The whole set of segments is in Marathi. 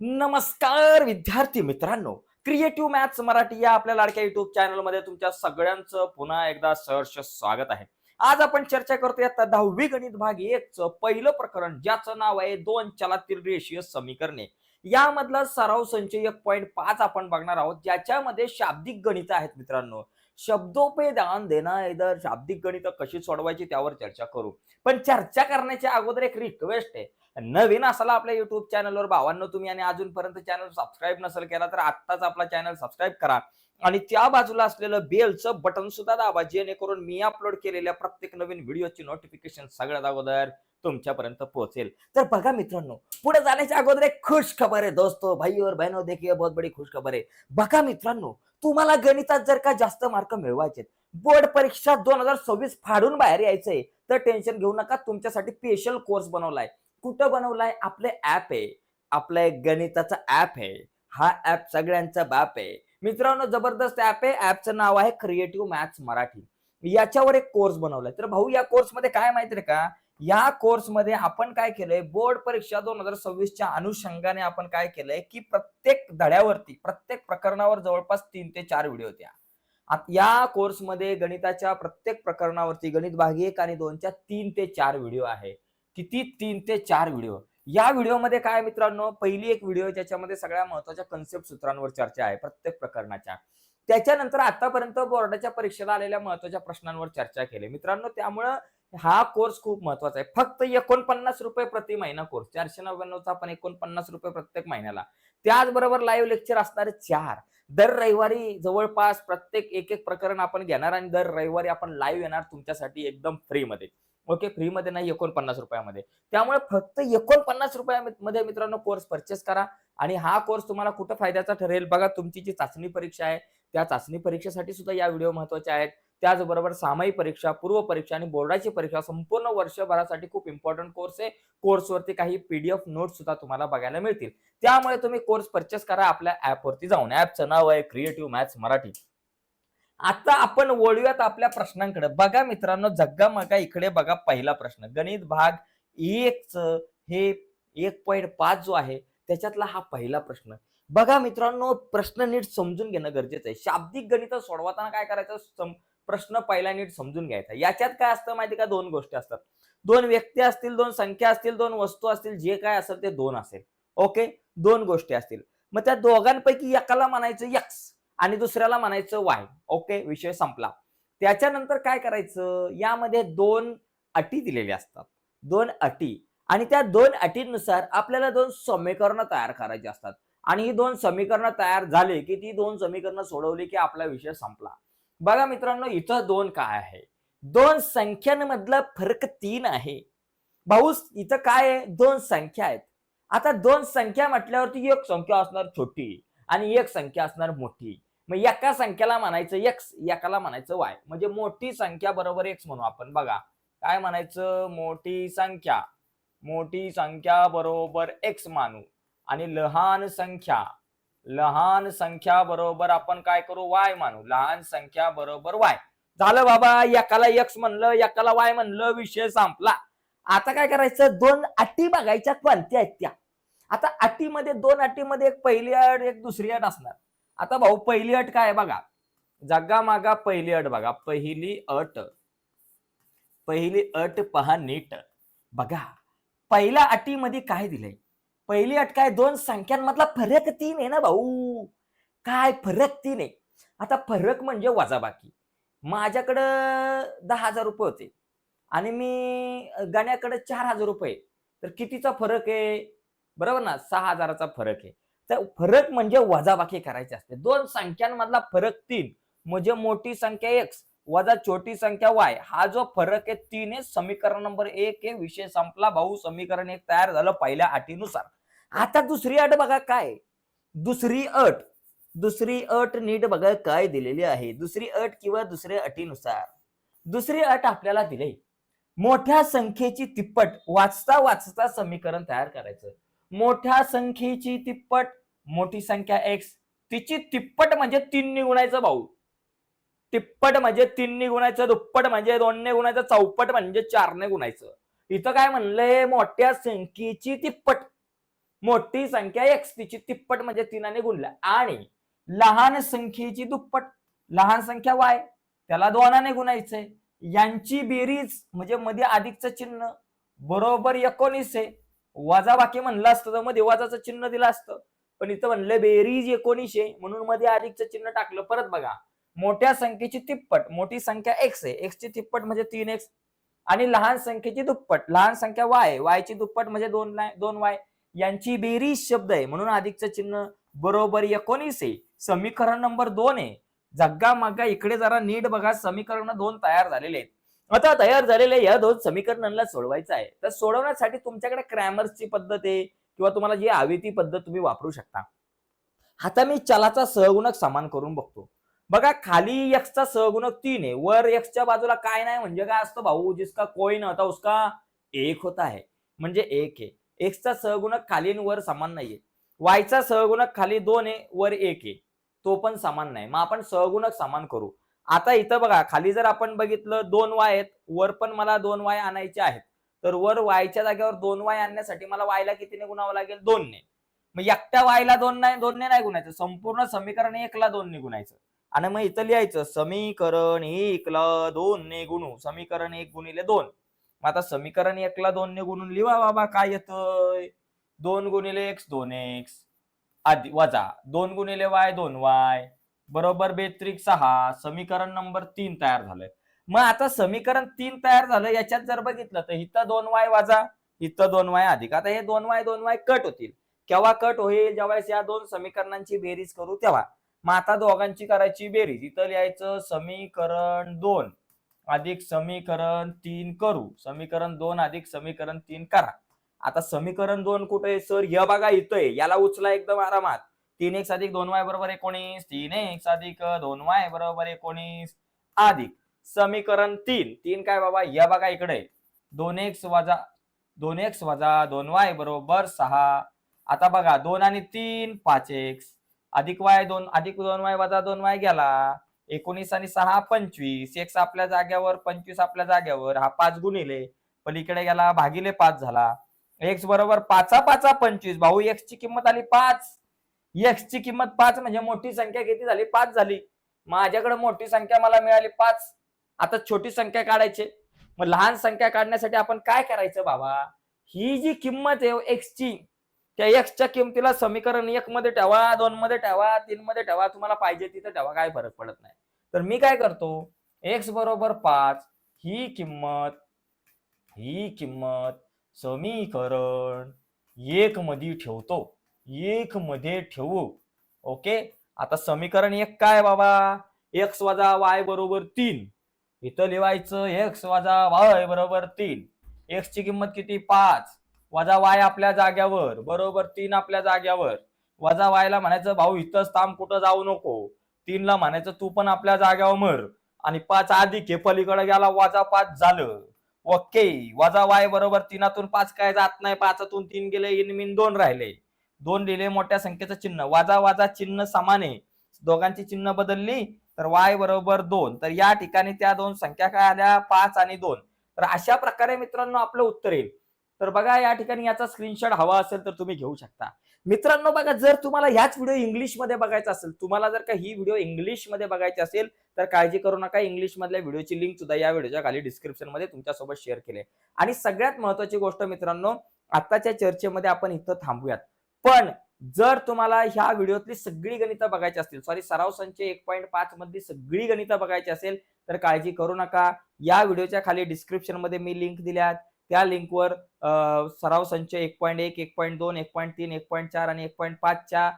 नमस्कार विद्यार्थी मित्रांनो. क्रिएटिव्ह मॅथ्स मराठी या आपल्या लाडक्या युट्यूब चॅनलमध्ये तुमच्या सगळ्यांचं पुन्हा एकदा सहर्ष स्वागत आहे. आज आपण चर्चा करतोय दहावी गणित भाग एक च पहिलं प्रकरण ज्याचं नाव आहे दोन चलातील रेषीय समीकरणे. यामधला सराव संच एक पॉईंट पाच आपण बघणार आहोत ज्याच्यामध्ये शाब्दिक गणित आहेत मित्रांनो. शब्दोपे दान देणं इधर शाब्दिक गणित कशी सोडवायची त्यावर चर्चा करू. पण चर्चा करण्याच्या अगोदर एक रिक्वेस्ट आहे. नवीन असाल आपल्या युट्यूब चॅनलवर भावांनो तुम्ही आणि अजूनपर्यंत चॅनल सबस्क्राईब नसेल केला तर आत्ताच आपला चॅनल सबस्क्राईब करा. आणि त्या बाजूला असलेलं बेलचं बटन सुद्धा दाबा जेणेकरून मी अपलोड केलेल्या प्रत्येक नवीन व्हिडिओची नोटिफिकेशन सगळ्यात अगोदर तुमच्यापर्यंत पोहोचेल. तर बघा मित्रांनो पुढे जाण्याच्या अगोदर एक खुश खबर आहे दोस्तो भाई और बहनों देखिए बहुत बडी खुश खबर आहे. बघा मित्रांनो तुम्हाला गणितात जर का जास्त मार्क मिळवायचे बोर्ड परीक्षा दोन हजार सव्वीस फाडून बाहेर यायचंय तर टेन्शन घेऊ नका तुमच्यासाठी स्पेशल कोर्स बनवलाय. कुठं बनवलाय? आपले ऍप आहे. आपलं एक गणिताचा ऍप आहे. हा ऍप सगळ्यांचा बाप आहे. मित्रांनो जबरदस्त ऍप आहे. ऍपचं नाव आहे क्रिएटिव्ह मॅथ्स मराठी. याच्यावर एक कोर्स बनवलाय. तर भाऊ या कोर्समध्ये काय माहिती आहे का? या कोर्समध्ये आपण काय केलंय? बोर्ड परीक्षा दोन हजार सव्वीसच्या अनुषंगाने आपण काय केलंय की प्रत्येक धड्यावरती प्रत्येक प्रकरणावर जवळपास तीन ते चार व्हिडिओ द्या. या कोर्समध्ये गणिताच्या प्रत्येक प्रकरणावरती गणित भाग एक आणि दोनच्या तीन ते चार व्हिडिओ आहे. किती? तीन ते चार व्हिडिओ या व्हिडिओमध्ये काय मित्रांनो? पहिली एक व्हिडिओ ज्याच्यामध्ये सगळ्या महत्त्वाच्या कन्सेप्ट सूत्रांवर चर्चा आहे प्रत्येक प्रकरणाच्या. त्याच्यानंतर आतापर्यंत बोर्डाच्या परीक्षेला आलेल्या महत्त्वाच्या प्रश्नांवर चर्चा केली. मित्रांनो त्यामुळं हा कोर्स खूप महत्त्वाचा आहे. फक्त एकोणपन्नास रुपये प्रति महिना कोर्स चारशे नव्याण्णवचा पण एकोणपन्नास रुपये प्रत्येक महिन्याला. त्याचबरोबर लाईव्ह लेक्चर असणारे चार. दर रविवारी जवळपास प्रत्येक एक एक प्रकरण आपण घेणार आणि दर रविवारी आपण लाईव्ह येणार तुमच्यासाठी एकदम फ्रीमध्ये ओके फ्रीमध्ये नाही एकोणपन्नास रुपयामध्ये. त्यामुळे फक्त एकोणपन्नास रुपयामध्ये मित्रांनो कोर्स परचेस करा आणि हा कोर्स तुम्हाला कुठं फायद्याचा ठरेल? बघा तुमची जी चाचणी परीक्षा आहे त्या चाचणी परीक्षेसाठी सुद्धा या व्हिडिओ महत्त्वाचे आहेत. त्याचबरोबर सामायिक परीक्षा पूर्व परीक्षा आणि बोर्डाची परीक्षा संपूर्ण वर्षभरासाठी खूप इम्पॉर्टंट कोर्स आहे. कोर्सवरती काही पीडीएफ नोट सुद्धा तुम्हाला बघायला मिळतील. त्यामुळे तुम्ही कोर्स परचेस करा आपल्या ऍपवरती जाऊन. ऍपचं नाव आहे क्रिएटिव्ह मॅथ्स मराठी. आता आपण वळूयात आपल्या प्रश्नांकडे. बघा मित्रांनो जग्गा मगा इकडे बघा पहिला प्रश्न. गणित भाग एक हे एक पॉईंट पाच जो आहे त्याच्यातला हा पहिला प्रश्न. बघा मित्रांनो प्रश्न नीट समजून घेणं गरजेचं आहे. शाब्दिक गणित सोडवताना काय करायचं? प्रश्न पहिला नीट समजून घ्यायचा. याच्यात काय असतं माहिती का? दोन गोष्टी असतात. दोन व्यक्ती असतील दोन संख्या असतील दोन वस्तू असतील जे काय असेल ते दोन असेल. ओके? दोन गोष्टी असतील. मग त्या दोघांपैकी एकाला म्हणायचं यक्स आणि दुसऱ्याला म्हणायचं वाय. ओके? विषय संपला. त्याच्यानंतर काय करायचं? यामध्ये दोन अटी दिलेल्या असतात. दोन अटी. आणि त्या दोन अटींनुसार आपल्याला दोन समीकरणं तयार करायची असतात. आणि ही दोन समीकरणं तयार झाली की ती दोन समीकरणं सोडवली की आपला विषय संपला. बघा मित्रांनो इथं दोन काय आहे? दोन संख्यांमधला फरक तीन आहे. भाऊ इथं काय आहे? दोन संख्या आहेत. आता दोन संख्या म्हटल्यावरती एक संख्या असणार छोटी आणि एक संख्या असणार मोठी. मग एका संख्याला म्हणायचं एक्स एकाला म्हणायचं वाय म्हणजे मोठी संख्या बरोबर एक्स म्हणू आपण. बघा काय म्हणायचं? मोठी संख्या. मोठी संख्या बरोबर एक्स मानू. आणि लहान संख्या. लहान संख्या बरोबर आपण काय करू? वाय मानू. लहान संख्या बरोबर वाय. झालं बाबा एकाला एक्स म्हणलं एकाला वाय म्हणलं विषय संपला. आता काय करायचं? दोन अटी बघायच्या कोणत्या आहेत त्या? आता अटीमध्ये दोन अटीमध्ये एक पहिली अट एक दुसरी अट असणार. आता भाऊ पहिली अट काय बघा? जगा मागा पहिली अट बघा. पहिली अट. पहिली अट पहा नीट. बघा पहिल्या अटीमध्ये काय दिलंय? पहिली अट काय दोन संख्यांमधला फरक तीन आहे ना भाऊ. काय फरक तीन आहे? आता फरक म्हणजे वजाबाकी. माझ्याकडं दहा हजार रुपये होते. आणि मी गाण्याकडे चार हजार रुपये तर कितीचा फरक आहे? बरोबर ना? सहा हजाराचा फरक आहे. तर फरक म्हणजे वजाबाकी करायची असते. दोन संख्यांमधला फरक तीन. म्हणजे मोठी संख्या एक्स वजा छोटी संख्या वाय. हा जो फरक आहे तीन आहे. समीकरण नंबर एक आहे. विषय संपला भाऊ. समीकरण एक तयार झालं पहिल्या अटीनुसार. आता दुसरी अट बघा काय. दुसरी अट दुसरी अट नीट बघा काय दिलेली आहे. दुसरी अट किंवा दुसऱ्या अटीनुसार. दुसरी अट आपल्याला दिली मोठ्या संख्येची तिप्पट वाचता वाचता समीकरण तयार करायचं. मोठ्या संख्येची तिप्पट मोठी संख्या एक्स तिची तिप्पट म्हणजे तीन गुणायचं भाऊ. तिप्पट म्हणजे तीनने गुणायचं दुप्पट म्हणजे दोनने गुणायचं चौपट म्हणजे चारने गुणायचं इथं काय म्हणलंय मोठ्या संख्येची तिप्पट. मोठी संख्या एक्स तिची तिप्पट म्हणजे तीनाने गुणल्या. आणि लहान संख्येची दुप्पट लहान संख्या वाय त्याला दोनाने गुणायचंय यांची बेरीज म्हणजे मध्ये अधिकचं चिन्ह बरोबर एकोणीस आहे वजा बाकी म्हणलं असतं तर मध्ये वजाचं चिन्ह दिलं असतं. पण इथं म्हणलं बेरीज एकोणीसशे म्हणून मध्ये अधिकचं चिन्ह टाकलं. परत बघा मोठ्या संख्येची तिप्पट मोठी संख्या एक्स आहे. एक्स ची तिप्पट म्हणजे तीन एक्स आणि लहान संख्येची दुप्पट लहान संख्या वाय वाय ची दुप्पट म्हणजे दोन दोन वाय यांची बेरीज शब्द आहे. म्हणून अधिकचं चिन्ह बरोबर एकोणीस आहे. समीकरण नंबर दोन आहे. जग्गा मग्गा इकडे जरा नीट बघा. समीकरण दोन तयार झालेले आहेत. आता तयार झालेले या दोन समीकरणांना सोडवायचं आहे. तर सोडवण्यासाठी तुमच्याकडे क्रॅमर्सची पद्धत आहे किंवा तुम्हाला जी हवी ती पद्धत तुम्ही वापरू शकता. आता मी चलाचा सहगुणक समान करून बघतो. बघा खाली एक्सचा सहगुणक तीन आहे. वर एक्सच्या बाजूला काय नाही. म्हणजे काय असतं भाऊ? जिसका कोई नव्हता उसका एक होता है म्हणजे एक आहे. एक्सचा सहगुणक खाली वर समान नाहीये. वायचा सहगुणक खाली दोन आहे वर एक आहे. तो पण समान नाही. मग आपण सहगुणक समान करू. आता इथं बघा खाली जर आपण बघितलं दोन वाय आहेत. वर पण मला दोन वाय आणायचे आहेत. तर वर वायच्या जागेवर दोन वाय आणण्यासाठी मला वायला कितीने गुणावं लागेल? दोनने. मग एकट्या वायला दोन नाही दोनने नाही गुणायचं. संपूर्ण समीकरण एकला दोनने गुणायचं. आणि मग इथं लिहायचं समीकरण एकला दोनने गुणू. समीकरण एक गुणिले दोन. मग आता समीकरण एकला दोनने गुणून लिहा बाबा काय येतंय? दोन गुणिले एक्स दोन एक्स आधी वजा. दोन गुणिले वाय दोन वाय बरोबर बेत्रिक सहा. समीकरण नंबर तीन तयार झालंय. मग आता समीकरण तीन तयार झालं याच्यात जर बघितलं तर इथं दोन वाय वाजा इथं दोन वाय अधिक. आता हे दोन वाय दोन वाय कट होतील. केव्हा कट होईल? जेव्हा या दोन समीकरणांची बेरीज करू तेव्हा. मग आता दोघांची करायची बेरीज. इथं लिहायचं समीकरण दोन. अधिक समीकरण तीन करू. समीकरण दोन अधिक समीकरण तीन करा. आता समीकरण दोन कुठे आहे सर? या बघा इथं याला उचला एकदम आरामात. तीन एक्स अधिक दोन वाय बरोबर एकोणीस. तीन एक्स अधिक दोन वाय बरोबर एकोणीस. अधिक समीकरण तीन. तीन काय बाबा? या बघा इकडे. दोन एक्स वजा दोन एक्स वजा दोन वाय बरोबर सहा. आता बघा दोन आणि तीन पाच एक्स. अधिक वाय दोन अधिक दोन वाय वजा दोन वाय गेला. एकोणीस आणि सहा पंचवीस एक्स आपल्या जाग्यावर पंचवीस आपल्या जाग्यावर हा पाच गुणिले पलीकडे गेला भागिले पाच झाला. एक्स बरोबर पाचा पाचा पंचवीस भाऊ एक्स ची किंमत आली पाच. एक्स ची किंमत पाच म्हणजे मोठी संख्या किती झाली? पाच झाली. माझ्याकडे मोठी संख्या मला मिळाली पाच. आता छोटी संख्या काढायची. मग लहान संख्या काढण्यासाठी आपण काय करायचं बाबा? ही जी किंमत आहे एक्सची त्या एक्सच्या किमतीला समीकरण एक मध्ये ठेवा दोन मध्ये ठेवा तीन मध्ये ठेवा तुम्हाला पाहिजे तिथं ठेवा काय फरक पडत नाही. तर मी काय करतो? एक्स बरोबर पाच ही किंमत ही किंमत समीकरण एक मध्ये ठेवतो. एक मध्ये ठेवू. ओके? आता समीकरण एक काय बाबा? एक्स वजा वाय बरोबर तीन. इथं लिहायचं एक्स वजा वाय बरोबर तीन. एक्सची किंमत किती? पाच. वजा वाय आपल्या जाग्यावर बरोबर तीन आपल्या जाग्यावर. वजा वायला म्हणायचं भाऊ इथंच थांब कुठं जाऊ नको. तीनला म्हणायचं तू पण आपल्या जाग्यावर मर. आणि पाच अधिक हे पलीकडे गेला वजा पाच झालं. ओके वजा वाय बरोबर तीनातून पाच काय जात नाही पाचातून तीन गेले इनमिन दोन राहिले. दोन लिहिले मोठ्या संख्येचं चिन्ह. वाजा वाजा चिन्ह समान. आहे दोघांची चिन्ह बदलली तर वाय बरोबर दोन. तर या ठिकाणी त्या दोन संख्या काय आल्या? पाच आणि दोन. तर अशा प्रकारे मित्रांनो आपलं उत्तर येईल. तर बघा या ठिकाणी याचा स्क्रीनशॉट हवा असेल तर तुम्ही घेऊ शकता. मित्रांनो बघा जर तुम्हाला ह्याच व्हिडिओ इंग्लिशमध्ये बघायचा असेल तुम्हाला जर का ही व्हिडिओ इंग्लिशमध्ये बघायची असेल तर काळजी करू नका. इंग्लिश मधल्या व्हिडिओची लिंक सुद्धा या व्हिडिओच्या खाली डिस्क्रिप्शनमध्ये तुमच्यासोबत शेअर केले आणि सगळ्यात महत्वाची गोष्ट मित्रांनो आताच्या चर्चेमध्ये आपण इथं थांबूयात. पण जर तुम्हाला ह्या व्हिडिओतली सगळी गणितं बघायची असतील सॉरी सराव संच एक पॉईंट पाच मधली सगळी गणितं बघायची असेल तर काळजी करू नका. या व्हिडिओच्या खाली डिस्क्रिप्शनमध्ये मी लिंक दिल्यात. त्या लिंकवर सराव संच एक पॉईंट एक एक पॉईंट दोन एक पॉईंट तीन एक पॉईंट चार आणि एक पॉईंट पाचच्या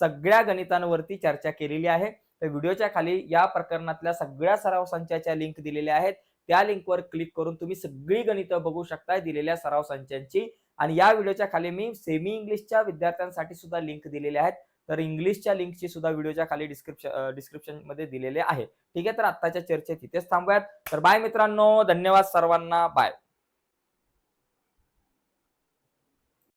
सगळ्या गणितांवरती चर्चा केलेली आहे. तर व्हिडिओच्या खाली या प्रकरणातल्या सगळ्या सराव संचाच्या लिंक दिलेल्या आहेत. त्या लिंकवर क्लिक करून तुम्ही सगळी गणितं बघू शकताय दिलेल्या सराव संचांची. आणि या व्हिडिओच्या खाली मी सेमी इंग्लिशच्या विद्यार्थ्यांसाठी सुद्धा लिंक दिलेले आहेत. तर इंग्लिशच्या लिंकची सुद्धा व्हिडिओच्या खाली डिस्क्रिप्शन डिस्क्रिप्शनमध्ये दिलेले आहे. ठीक आहे तर आत्ताच्या चर्चेत तिथेच थांबूयात. तर बाय मित्रांनो धन्यवाद सर्वांना. बाय.